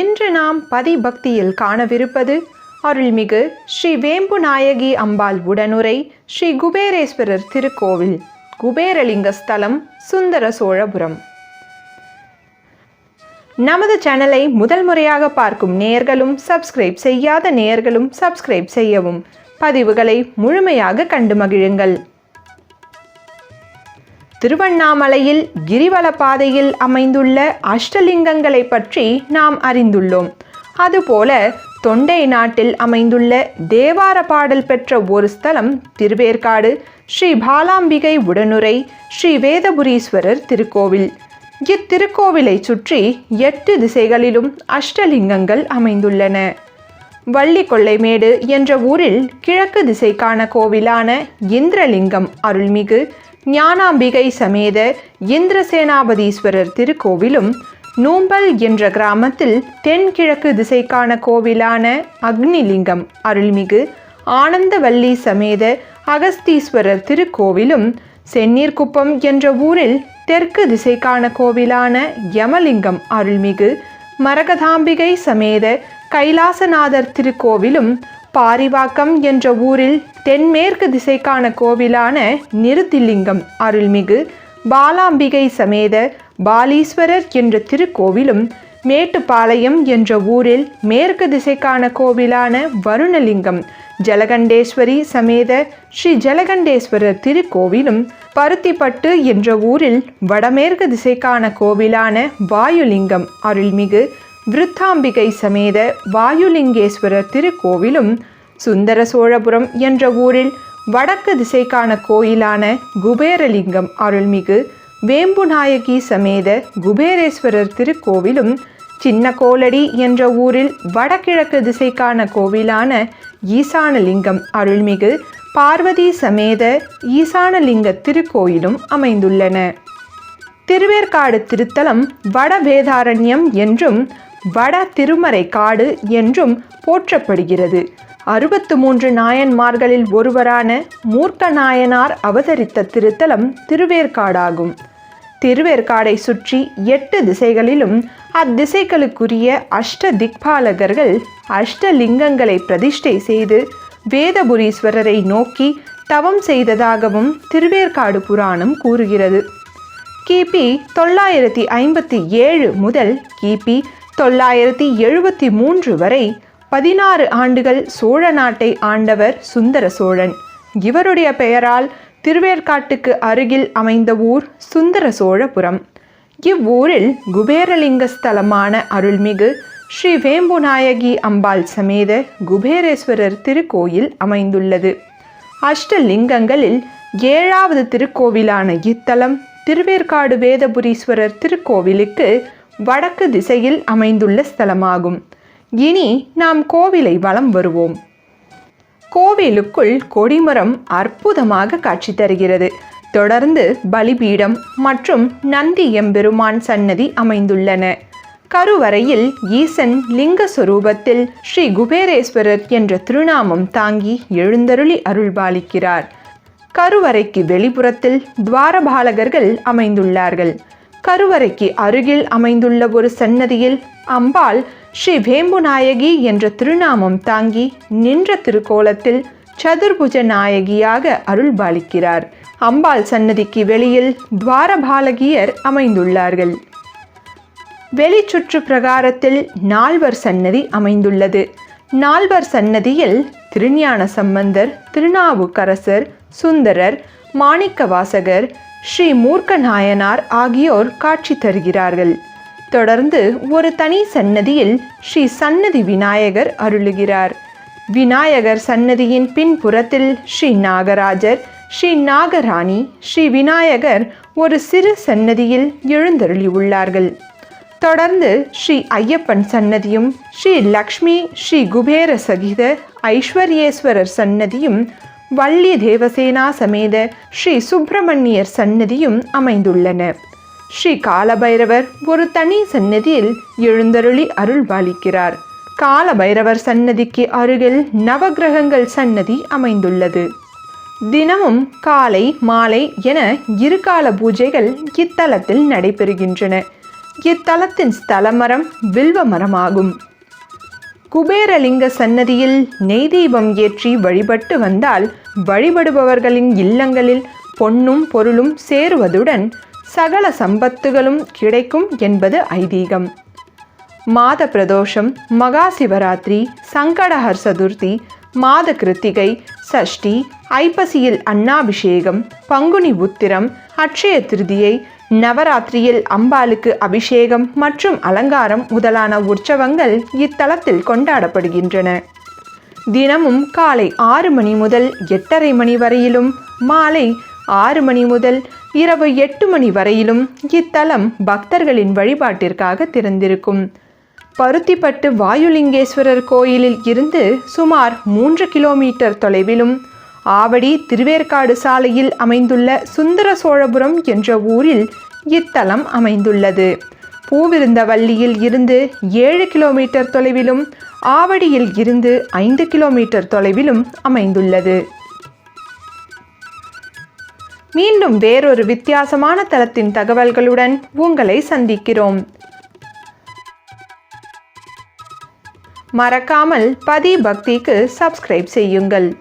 இன்று நாம் பதிபக்தியில் காணவிருப்பது அருள்மிகு ஸ்ரீ வேம்பு நாயகி அம்பாள் உடனுரை ஸ்ரீ குபேரேஸ்வரர் திருக்கோவில் குபேரலிங்க ஸ்தலம் சுந்தர சோழபுரம். நமது சேனலை முதல் முறையாக பார்க்கும் நேயர்களும் சப்ஸ்கிரைப் செய்யாத நேயர்களும் சப்ஸ்கிரைப் செய்யவும் பதிவுகளை முழுமையாக கண்டு மகிழுங்கள். திருவண்ணாமலையில் கிரிவல பாதையில் அமைந்துள்ள அஷ்டலிங்கங்களை பற்றி நாம் அறிந்துள்ளோம். அதுபோல தொண்டை நாட்டில் அமைந்துள்ள தேவார பாடல் பெற்ற ஒரு ஸ்தலம் திருவேற்காடு ஸ்ரீ பாலாம்பிகை உடனுரை ஸ்ரீ வேதபுரீஸ்வரர் திருக்கோவில். இத்திருக்கோவிலை சுற்றி எட்டு திசைகளிலும் அஷ்டலிங்கங்கள் அமைந்துள்ளன. வள்ளிக்கொள்ளைமேடு என்ற ஊரில் கிழக்கு திசைக்கான கோவிலான இந்திரலிங்கம் அருள்மிகு ஞானாம்பிகை சமேத இந்திரசேனாபதீஸ்வரர் திருக்கோவிலும் நூம்பல் என்ற கிராமத்தில் தென்கிழக்கு திசைக்கான கோவிலான அக்னிலிங்கம் அருள்மிகு ஆனந்தவல்லி சமேத அகஸ்தீஸ்வரர் திருக்கோவிலும் செந்நீர்குப்பம் என்ற ஊரில் தெற்கு திசைக்கான கோவிலான யமலிங்கம் அருள்மிகு மரகதாம்பிகை சமேத கைலாசநாதர் திருக்கோவிலும் பாரிவாக்கம் என்ற ஊரில் தென்மேற்கு திசைக்கான கோவிலான நிருத்திலிங்கம் அருள்மிகு பாலாம்பிகை சமேத பாலீஸ்வரர் என்ற திருக்கோவிலும் மேட்டுப்பாளையம் என்ற ஊரில் மேற்கு திசைக்கான கோவிலான வருணலிங்கம் ஜலகண்டேஸ்வரி சமேத ஸ்ரீ ஜலகண்டேஸ்வரர் திருக்கோவிலும் பருத்திப்பட்டு என்ற ஊரில் வடமேற்கு திசைக்கான கோவிலான வாயுலிங்கம் அருள்மிகு விருத்தாம்பிகை சமேத வாயுலிங்கேஸ்வரர் திருக்கோவிலும் சுந்தர சோழபுரம் என்ற ஊரில் வடக்கு திசைக்கான கோயிலான குபேரலிங்கம் அருள்மிகு வேம்புநாயகி சமேத குபேரேஸ்வரர் திருக்கோவிலும் சின்ன கோலடி என்ற ஊரில் வடகிழக்கு திசைக்கான கோவிலான ஈசானலிங்கம் அருள்மிகு பார்வதி சமேத ஈசானலிங்க திருக்கோயிலும் அமைந்துள்ளன. திருவேற்காடு திருத்தலம் வட வேதாரண்யம் என்றும் வட திருமறை காடு என்றும் போற்றப்படுகிறது. அறுபத்து மூன்று நாயன்மார்களில் ஒருவரான மூர்க்க நாயனார் அவதரித்த திருத்தலம் திருவேற்காடாகும். திருவேற்காடை சுற்றி எட்டு திசைகளிலும் அத்திசைகளுக்குரிய அஷ்ட திக்பாலகர்கள் அஷ்டலிங்கங்களை பிரதிஷ்டை செய்து வேதபுரீஸ்வரரை நோக்கி தவம் செய்ததாகவும் திருவேற்காடு புராணம் கூறுகிறது. கிபி தொள்ளாயிரத்தி ஐம்பத்தி ஏழு முதல் கிபி தொள்ளாயிரத்தி எழுபத்தி மூன்று வரை பதினாறு ஆண்டுகள் சோழ நாட்டை ஆண்டவர் சுந்தர சோழன். இவருடைய பெயரால் திருவேற்காட்டுக்கு அருகில் அமைந்த ஊர் சுந்தர சோழபுரம். இவ்வூரில் குபேரலிங்க ஸ்தலமான அருள்மிகு ஸ்ரீ வேம்புநாயகி அம்பாள் சமேத குபேரேஸ்வரர் திருக்கோயில் அமைந்துள்ளது. அஷ்டலிங்கங்களில் ஏழாவது திருக்கோவிலான இத்தலம் திருவேற்காடு வேதபுரீஸ்வரர் திருக்கோவிலுக்கு வடக்கு திசையில் அமைந்துள்ள ஸ்தலமாகும். இனி நாம் கோவிலை வலம் வருவோம். கோவிலுக்குள் கொடிமரம் அற்புதமாக காட்சி தருகிறது. தொடர்ந்து பலிபீடம் மற்றும் நந்தி எம்பெருமான் சன்னதி அமைந்துள்ளன. கருவறையில் ஈசன் லிங்க சொரூபத்தில் ஸ்ரீ குபேரேஸ்வரர் என்ற திருநாமம் தாங்கி எழுந்தருளி அருள்பாலிக்கிறார். கருவறைக்கு வெளிப்புறத்தில் துவாரபாலகர்கள் அமைந்துள்ளார்கள். கருவறைக்கு அருகில் அமைந்துள்ள ஒரு சன்னதியில் அம்பாள் ஸ்ரீ வேம்புநாயகி என்ற திருநாமம் தாங்கி நின்ற திருக்கோலத்தில் சதுர்புஜ நாயகியாக அருள்பாலிக்கிறார். அம்பாள் சன்னதிக்கு வெளியில் துவாரபாலகியர் அமைந்துள்ளார்கள். வெளிச்சுற்று பிரகாரத்தில் நால்வர் சன்னதி அமைந்துள்ளது. நால்வர் சன்னதியில் திருஞான சம்பந்தர் திருநாவுக்கரசர் சுந்தரர் மாணிக்கவாசகர் ஸ்ரீ மூர்க்க நாயனார் ஆகியோர் காட்சி தருகிறார்கள். தொடர்ந்து ஒரு தனி சன்னதியில் ஸ்ரீ சன்னதி விநாயகர் அருளுகிறார். விநாயகர் சன்னதியின் பின்புறத்தில் ஸ்ரீ நாகராஜர் ஸ்ரீ நாகராணி ஸ்ரீ விநாயகர் ஒரு சிறு சன்னதியில் எழுந்தருளி உள்ளார்கள் தொடர்ந்து ஸ்ரீ ஐயப்பன் சன்னதியும் ஸ்ரீ லக்ஷ்மி ஸ்ரீ குபேர சகித ஐஸ்வர்யேஸ்வரர் சன்னதியும் வள்ளி தேவசேனா சமேத ஸ்ரீ சுப்பிரமணியர் சன்னதியும் அமைந்துள்ளன. ஸ்ரீ காலபைரவர் ஒரு தனி சன்னதியில் எழுந்தருளி அருள்பாலிக்கிறார். பாலிக்கிறார் காலபைரவர் சன்னதிக்கு அருகில் நவக்கிரகங்கள் சன்னதி அமைந்துள்ளது. தினமும் காலை மாலை என இருகால பூஜைகள் இத்தலத்தில் நடைபெறுகின்றன. இத்தலத்தின் ஸ்தலமரம் வில்வ மரமாகும் குபேரலிங்க சன்னதியில் நெய் தீபம் ஏற்றி வழிபட்டு வந்தால் வழிபடுபவர்களின் இல்லங்களில் பொன்னும் பொருளும் சேருவதுடன் சகல சம்பத்துகளும் கிடைக்கும் என்பது ஐதீகம். மாத பிரதோஷம் மகா சிவராத்திரி சங்கடஹர் சதுர்த்தி மாத கிருத்திகை சஷ்டி ஐப்பசியில் அன்னாபிஷேகம் பங்குனி உத்திரம் அட்சய திருதியை நவராத்திரியில் அம்பாளுக்கு அபிஷேகம் மற்றும் அலங்காரம் முதலான உற்சவங்கள் இத்தலத்தில் கொண்டாடப்படுகின்றன. தினமும் காலை ஆறு மணி முதல் எட்டரை மணி வரையிலும் மாலை ஆறு மணி முதல் இரவு எட்டு மணி வரையிலும் இத்தலம் பக்தர்களின் வழிபாட்டிற்காக திறந்திருக்கும். பருத்திப்பட்டு வாயுலிங்கேஸ்வரர் கோயிலில் இருந்து சுமார் மூன்று கிலோமீட்டர் தொலைவிலும் ஆவடி திருவேற்காடு சாலையில் அமைந்துள்ள சுந்தர சோழபுரம் என்ற ஊரில் இத்தலம் அமைந்துள்ளது. பூவிருந்தவல்லியில் இருந்து ஏழு கிலோமீட்டர் தொலைவிலும் ஆவடியில் இருந்து ஐந்து கிலோமீட்டர் தொலைவிலும் அமைந்துள்ளது. மீண்டும் வேறொரு வித்தியாசமான தலத்தின் தகவல்களுடன் உங்களை சந்திக்கிறோம். மறக்காமல் பதி பக்திக்கு சப்ஸ்கிரைப் செய்யுங்கள்.